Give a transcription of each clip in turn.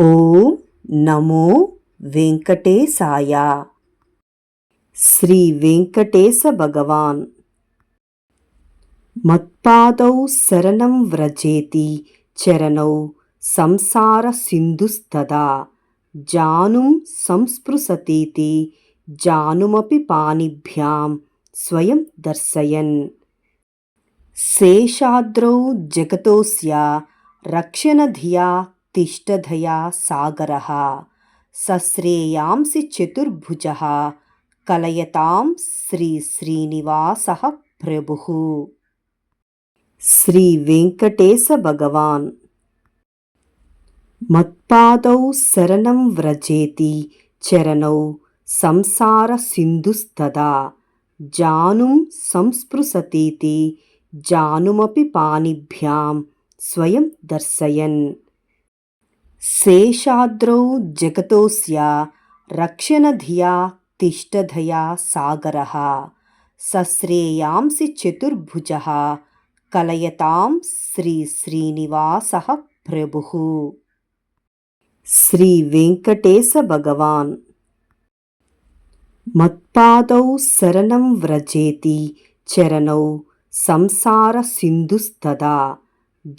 ఓం నమో వెంకటేశాయ. శ్రీ వెంకటేశ భగవాన్. మత్పాదౌ శరణం వ్రజేతి చరణౌ సంసార సింధుస్తదా. జానుం సంస్పృశతీతి జానుమపి పాణిభ్యాం స్వయం దర్శయన్. శేషాద్రౌ జగతోస్య రక్షణధియా తిష్టధయా సాగర సశ్రేయాంసి చతుర్భుజ కలయతాం శ్రీ శ్రీనివాస ప్రభు శ్రీ వెంకటేశ భగవాన్ మత్పాదౌ శరణం వ్రజేతి చరణౌ సంసార సింధుస్తదా జానుం సంస్పృశతీతి జానుమపి పాణిభ్యాం స్వయం దర్శయన్ శేషాద్రౌ జగతోస్య రక్షణధియా తిష్టధయా సాగర సశ్రేయాంసి చతుర్భుజ కలయతాం శ్రీ శ్రీనివాసः ప్రభుः శ్రీ వెంకటేశ భగవాన్ మత్పాదౌ శరణం వ్రజేతి చరణౌ సంసార సింధుస్తదా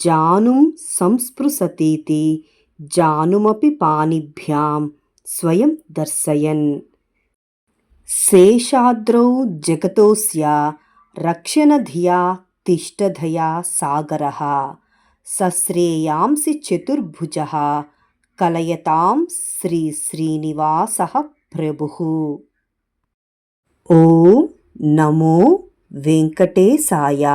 జానుం సంస్పృశతీతి జానుమపి పాణిభ్యాం స్వయం దర్శయన్ శేషాద్రౌ జగతోస్య రక్షణధియా తిష్టధయా సాగర సశ్రేయాంసి చతుర్భుజ కలయతాం శ్రీ శ్రీనివాస ప్రభు ఓం నమో వెంకటేశాయ